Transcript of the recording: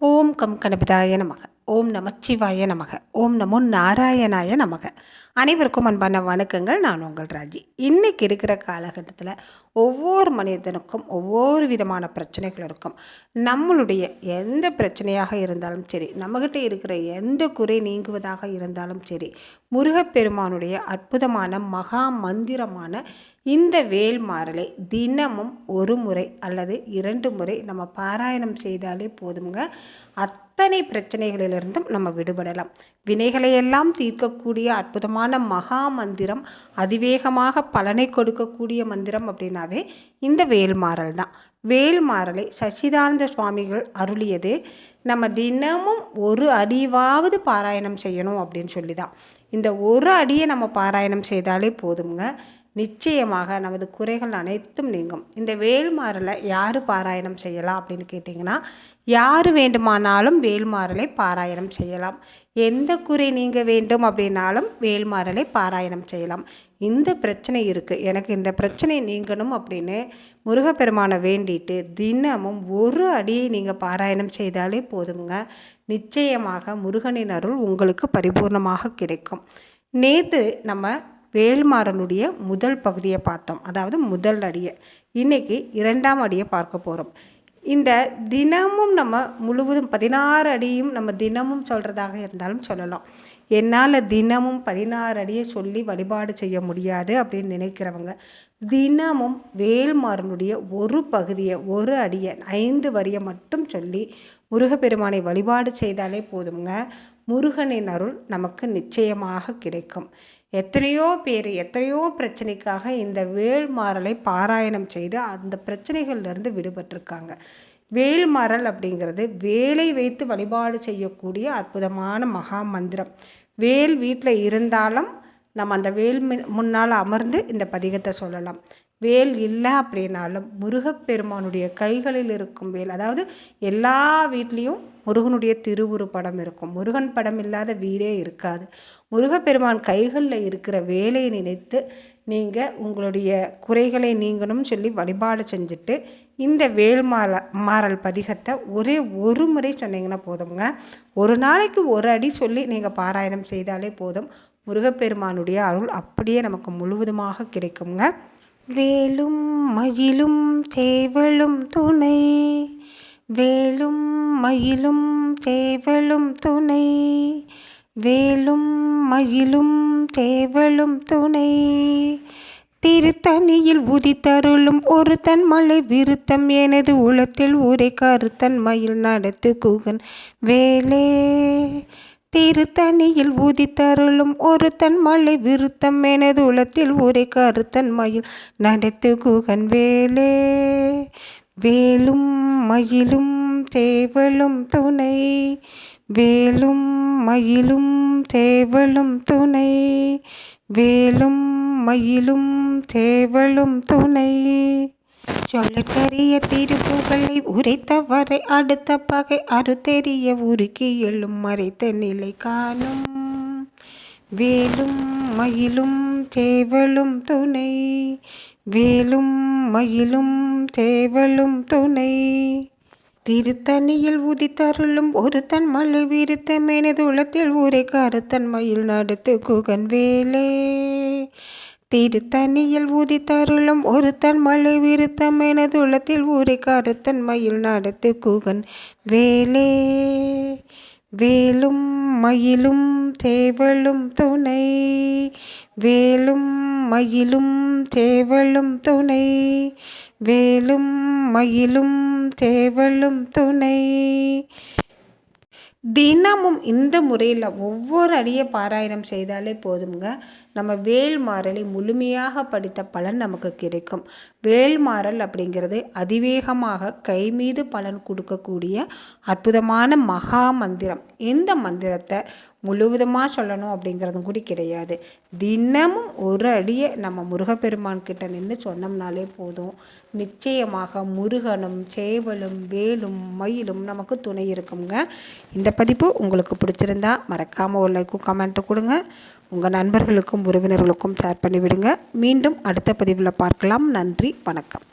ஓம் come கணபதாய நமக. ஓம் நமச்சிவாய நமக. ஓம் நமோ நாராயணாய நமக. அனைவருக்கும் அன்பான வணக்கங்கள். நான் உங்கள் ராஜி. இன்றைக்கி இருக்கிற காலகட்டத்தில் ஒவ்வொரு மனிதனுக்கும் ஒவ்வொரு விதமான பிரச்சனைகள் இருக்கும். நம்மளுடைய எந்த பிரச்சனையாக இருந்தாலும் சரி நம்மகிட்ட இருக்கிற எந்த குறை நீங்குவதாக இருந்தாலும் சரி முருகப்பெருமானுடைய அற்புதமான மகா மந்திரமான இந்த வேல்மாறலை தினமும் ஒரு முறை அல்லது இரண்டு முறை நம்ம பாராயணம் செய்தாலே போதுங்க அத்தனை பிரச்சனைகளிலிருந்தும் நம்ம விடுபடலாம். வினைகளையெல்லாம் தீர்க்கக்கூடிய அற்புதமான மகா மந்திரம் அதிவேகமாக பலனை கொடுக்கக்கூடிய மந்திரம் அப்படின்னாவே இந்த வேல்மாறல் தான். வேல்மாறலை சச்சிதானந்த சுவாமிகள் அருளியது நம்ம தினமும் ஒரு அடிவாவது பாராயணம் செய்யணும் அப்படின்னு சொல்லி தான் இந்த ஒரு அடியை நம்ம பாராயணம் செய்தாலே போதுங்க நிச்சயமாக நமது குறைகள் அனைத்தும் நீங்கும். இந்த வேல்மாறலை யார் பாராயணம் செய்யலாம் அப்படின்னு கேட்டிங்கன்னா யார் வேண்டுமானாலும் வேல்மாறலை பாராயணம் செய்யலாம். எந்த குறை நீங்க வேண்டும் அப்படின்னாலும் வேல்மாறலை பாராயணம் செய்யலாம். இந்த பிரச்சனை இருக்குது எனக்கு இந்த பிரச்சனை நீங்கணும் அப்படின்னு முருகப்பெருமானை வேண்டிட்டு தினமும் ஒரு அடியை நீங்கள் பாராயணம் செய்தாலே போதுங்க நிச்சயமாக முருகனின் அருள் உங்களுக்கு பரிபூர்ணமாக கிடைக்கும். நேற்று நம்ம வேல்மாறனுடைய முதல் பகுதியை பார்த்தோம். அதாவது முதல் அடியை. இன்றைக்கி இரண்டாம் அடியை பார்க்க போகிறோம் இந்த தினமும் நம்ம முழுவதும் பதினாறு அடியும் நம்ம தினமும் சொல்கிறதாக இருந்தாலும் சொல்லலாம். என்னால் தினமும் பதினாறு அடியை சொல்லி வழிபாடு செய்ய முடியாது அப்படின்னு நினைக்கிறவங்க தினமும் வேல்மாறனுடைய ஒரு பகுதியை ஒரு அடியை ஐந்து வரியை மட்டும் சொல்லி முருகப்பெருமானை வழிபாடு செய்தாலே போதுங்க. முருகனின் அருள் நமக்கு நிச்சயமாக கிடைக்கும். எத்தனையோ பேர் எத்தனையோ பிரச்சனைக்காக இந்த வேள்மாறலை பாராயணம் செய்து அந்த பிரச்சனைகள்லேருந்து விடுபட்டிருக்காங்க. வேல்மாறல் அப்படிங்கிறது வேலை வைத்து வழிபாடு செய்யக்கூடிய அற்புதமான மகா மந்திரம். வேல் வீட்டில் இருந்தாலும் நம்ம அந்த வேல் முன்னால் அமர்ந்து இந்த பதிகத்தை சொல்லலாம். வேல் இல்லை அப்படின்னாலும் முருகப்பெருமானுடைய கைகளில் இருக்கும் வேல் அதாவது எல்லா வீட்லேயும் முருகனுடைய திருவுரு படம் இருக்கும். முருகன் படம் இல்லாத வீடே இருக்காது. முருகப்பெருமான் கைகளில் இருக்கிற வேலையை நினைத்து நீங்கள் உங்களுடைய குறைகளை நீங்கணும்னு சொல்லி வழிபாடு செஞ்சுட்டு இந்த வேல்மால மாறல் பதிகத்தை ஒரே ஒரு முறை சொன்னீங்கன்னா போதுங்க ஒரு நாளைக்கு ஒரு அடி சொல்லி நீங்கள் பாராயணம் செய்தாலே போதும். முருகப்பெருமானுடைய அருள் அப்படியே நமக்கு முழுவதுமாக கிடைக்குங்க வேலும் மயிலும் சேவலும் துணை. வேலும் மயிலும் சேவலும் துணை. வேலும் மயிலும் சேவலும் துணை. திருத்தணியில் உதித்தருளும் ஒரு தன் மலை விருத்தம் எனது உளத்தில் ஊரை கருத்தன் மயில் நடத்து குகன். வேலே திருத்தணியில் உதித்தருளும் ஒரு தன் மலை விருத்தம் எனது உளத்தில் ஊரை கருத்தன் மயில் நடத்து குகன். வேலே வேலும் மயிலும் சேவலும் துணை. வேலும் மயிலும் சேவலும் துணை. வேலும் மயிலும் சேவலும் துணை. சொல்லற்கரிய திருப்புகளை உரைத்தவரை அடுத்த பகை அறுத்தெறிய உருக்கி எழும் மறைத்த நிலை காணும். வேலும் மயிலும் சேவலும் துணை. வேலும் மயிலும் தேவலும் துணை. திருத்தணியில் உதித்தருளும் ஒரு தன் மழு விருத்தமேனது உளத்தில் ஊரை கருத்தன் மயில் நடத்து குகன் வேலே. திருத்தணியில் உதித்தருளும் ஒரு தன் மழு விருத்தம் எனது உளத்தில் ஊரை கருத்தன் மயில் நடத்து குகன் வேலே. வேலும் மயிலும் தேவலும் துணை வேலும் மயிலும் தேவலும் துணை வேலும் மயிலும் தேவலும் துணை. தினமும் இந்த முறையில் ஒவ்வொரு அடியை பாராயணம் செய்தாலே போதுங்க நம்ம வேல்மாறலை முழுமையாக படித்த பலன் நமக்கு கிடைக்கும். வேல்மாறல் அப்படிங்கிறது அதிவேகமாக கை மீது பலன் கொடுக்கக்கூடிய அற்புதமான மகா மந்திரம். இந்த மந்திரத்தை முழுவதுமாக சொல்லணும் அப்படிங்கிறதும் கூட கிடையாது. தினமும் ஒரு அடியை நம்ம முருகப்பெருமான் கிட்ட நின்று சொன்னோம்னாலே போதும். நிச்சயமாக முருகனும் சேவலும் வேலும் மயிலும் நமக்கு துணை இருக்குங்க இந்த பதிப்பு உங்களுக்கு பிடிச்சிருந்தா மறக்காமல் ஒரு லைக்கும் கமெண்ட்டு கொடுங்க. உங்கள் நண்பர்களுக்கும் உறவினர்களுக்கும் ஷேர் பண்ணிவிடுங்க. மீண்டும் அடுத்த பதிவில் பார்க்கலாம். நன்றி வணக்கம்.